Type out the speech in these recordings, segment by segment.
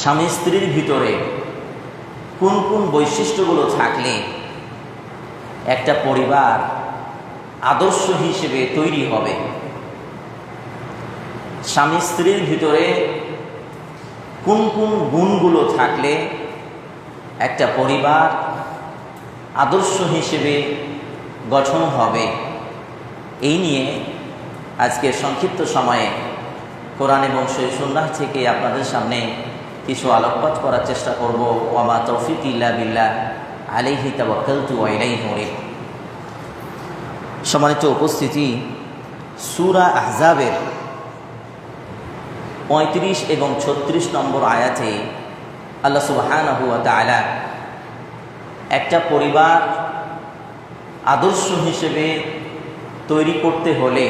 স্বামী স্ত্রীর ভিতরে কোন কোন বৈশিষ্ট্যগুলো থাকলে একটা পরিবার আদর্শ হিসেবে তৈরি হবে? স্বামী স্ত্রীর ভিতরে কোন কোন গুণগুলো থাকলে একটা পরিবার আদর্শ হিসেবে গঠন হবে? এই নিয়ে আজকে সংক্ষিপ্ত সময়ে কোরআন এবং সৈসুল্লাহ থেকে আপনাদের সামনে কিছু আলোকপাত করার চেষ্টা করব। ওয়ামা তৌফিক ইল্লা আলিহি তাওয়াক্কালতু ওয়া ইলাইহি মুনিব সম্মানিত উপস্থিতি, সূরা আহজাবের পঁয়ত্রিশ এবং ছত্রিশ নম্বর আয়াতে আল্লাহ সুবহানাহু ওয়া তাআলা একটা পরিবার আদর্শ হিসেবে তৈরি করতে হলে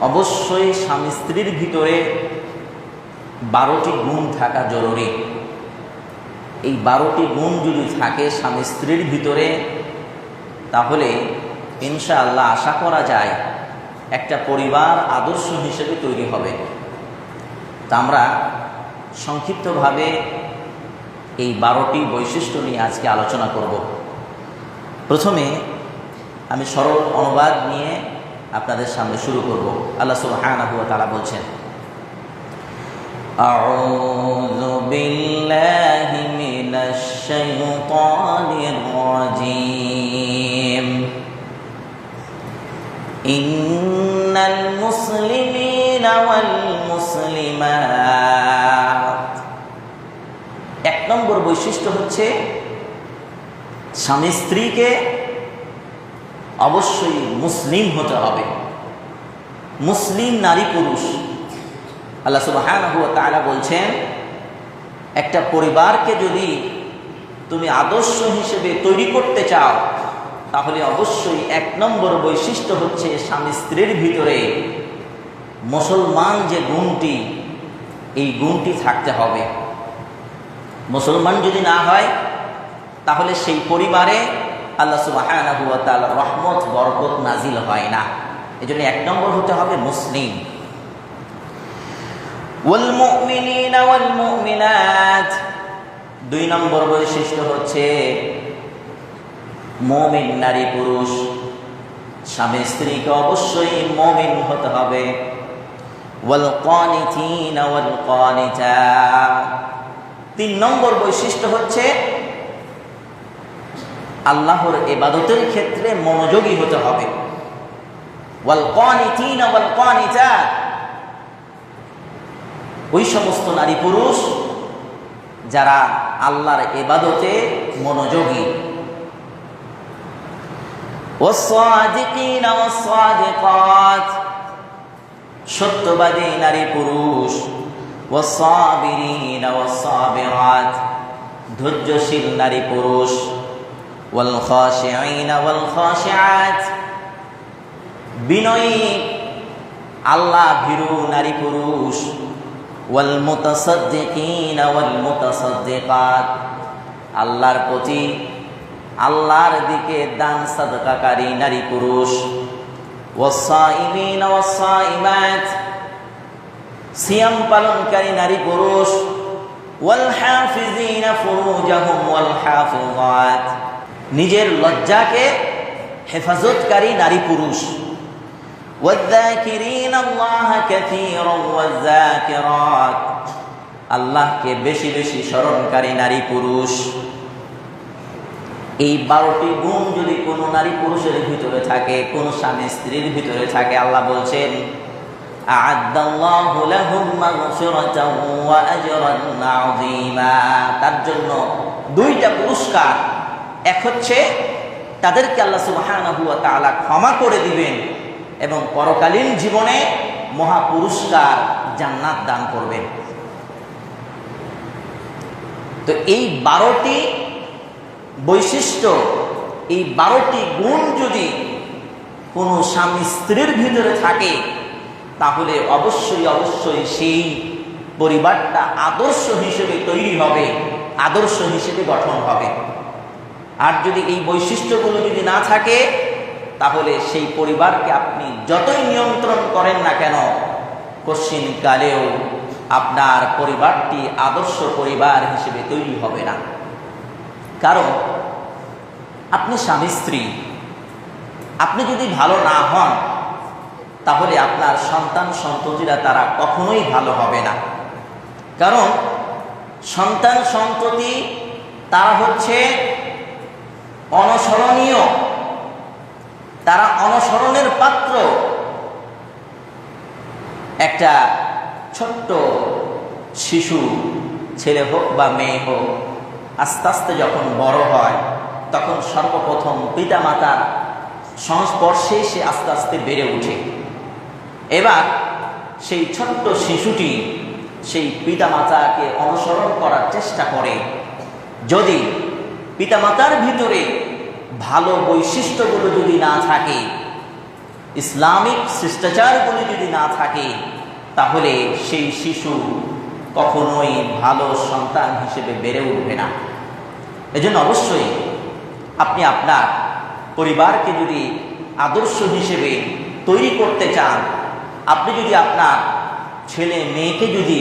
অবশ্যই স্বামী স্ত্রীর ভিতরে বারোটি গুণ থাকা জরুরি। এই বারোটি গুণ যদি থাকে স্বামী স্ত্রীর ভিতরে, তাহলে ইনশাআল্লাহ আশা করা যায় একটা পরিবার আদর্শ হিসেবে তৈরি হবে। তা আমরা সংক্ষিপ্তভাবে এই বারোটি বৈশিষ্ট্য নিয়ে আজকে আলোচনা করব। প্রথমে আমি সরল অনুবাদ নিয়ে আপনাদের সামনে শুরু করব। আল্লাহ তাআলা বলছেন أعوذ بالله من الشيطان الرجيم إن المسلمين والمسلمات এক নম্বর বৈশিষ্ট্য হচ্ছে স্বামী স্ত্রীকে অবশ্যই মুসলিম হতে হবে মুসলিম নারী পুরুষ আল্লাহ সুবহানাহু ওয়া তাআলা বলছেন, একটা পরিবারকে যদি তুমি আদর্শ হিসেবে তৈরি করতে চাও, তাহলে অবশ্যই এক নম্বর বৈশিষ্ট্য হচ্ছে স্বামী স্ত্রীর ভিতরে মুসলমান যে গুণটি, এই গুণটি থাকতে হবে। মুসলমান যদি না হয়, তাহলে সেই পরিবারে আল্লাহ তাআলা রহমত, বরকত নাজিল হয় না। এজন্য এক নম্বর হতে হবে মুসলিম। ওয়াল মুমিনিনা দুই নম্বর বৈশিষ্ট্য হচ্ছে মুমিন নারী পুরুষ, স্বামী স্ত্রীকে অবশ্যই মুমিন হতে হবে। ওয়াল কানিতিনা ওয়াল তিন নম্বর বৈশিষ্ট্য হচ্ছে আল্লাহর এবাদতের ক্ষেত্রে মনোযোগী হতে হবে। ওয়াল কানিতিনা ওয়াল কানিতাত ওই সমস্ত নারী পুরুষ যারা আল্লাহর এবাদতে মনোযোগী। সত্যবাদী নারী পুরুষ। ধৈর্যশীল নারী পুরুষ। বিনয়ী, আল্লাহ ভীরু নারী পুরুষ। والمتصدقين والمتصدقات আল্লাহর প্রতি আল্লাহর দিকে দান সাদকাকারী নারী পুরুষ والصائمين والصائمات সিয়াম পালনকারী নারী পুরুষ والحافظين فروجهم والحافظات নিজের লজ্জাকে হেফাজতকারী নারী পুরুষ আল্লাহকে বেশি বেশি স্মরণকারী নারী পুরুষ। এই বারোটি গুণ যদি কোনো নারী পুরুষের ভিতরে থাকে, কোন স্বামী স্ত্রীর ভিতরে থাকে, আল্লাহ বলছেন তার জন্য দুইটা পুরস্কার, এক হচ্ছে তাদেরকে আল্লাহ তাআলা ক্ষমা করে দিবেন এবং পরকালীন জীবনে মহা পুরস্কার জান্নাত দান করবেন। তো এই বারোটি বৈশিষ্ট্য, এই বারোটি গুণ যদি কোনো স্বামী স্ত্রীর ভিতরে থাকে, তাহলে অবশ্যই অবশ্যই সেই পরিবারটা আদর্শ হিসেবে তৈরি হবে, আদর্শ হিসেবে গঠন হবে। আর যদি এই বৈশিষ্ট্যগুলো যদি না থাকে তাহলে সেই পরিবারকে আপনি যতই নিয়ন্ত্রণ করেন না কেন কশ্চিন কালেও আপনার পরিবারটি আদর্শ পরিবার হিসেবে তৈরি হবে না। কারণ, আপনি স্বামী স্ত্রী, আপনি যদি ভালো না হন, তাহলে আপনার সন্তান সন্ততিরা তারা কখনোই ভালো হবে না। কারণ, সন্তান সন্ততি তারা হচ্ছে অনসরণীয় তারা অনসরণের পাত্র। একটা ছোট্ট শিশু, ছেলে হোক বা মেয়ে হোক, আস্তে আস্তে যখন বড় হয়, তখন সর্বপ্রথম পিতামাতার সংস্পর্শে সে আস্তে আস্তে বেড়ে ওঠে। এবার সেই ছোট্ট শিশুটি সেই পিতামাতাকে অনুসরণ করার চেষ্টা করে। যদি পিতামাতার ভিতরে ভালো বৈশিষ্ট্যগুলো যদি না থাকে, ইসলামিক শিষ্টাচারগুলি যদি না থাকে, তাহলে সেই শিশু কখনোই ভালো সন্তান হিসেবে বেড়ে উঠবে না। এজন্য অবশ্যই আপনি আপনার পরিবারকে যদি আদর্শ হিসেবে তৈরি করতে চান, আপনি যদি আপনার ছেলে মেয়েকে যদি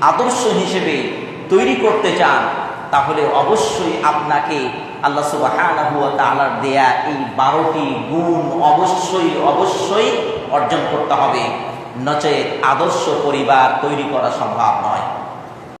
আদর্শ হিসেবে তৈরি করতে চান, তাহলে অবশ্যই আপনাকে আল্লাহ তাআলার দেয়া এই বারোটি গুণ অবশ্যই অবশ্যই অর্জন করতে হবে। নচেত আদর্শ পরিবার তৈরি করা সম্ভব নয়।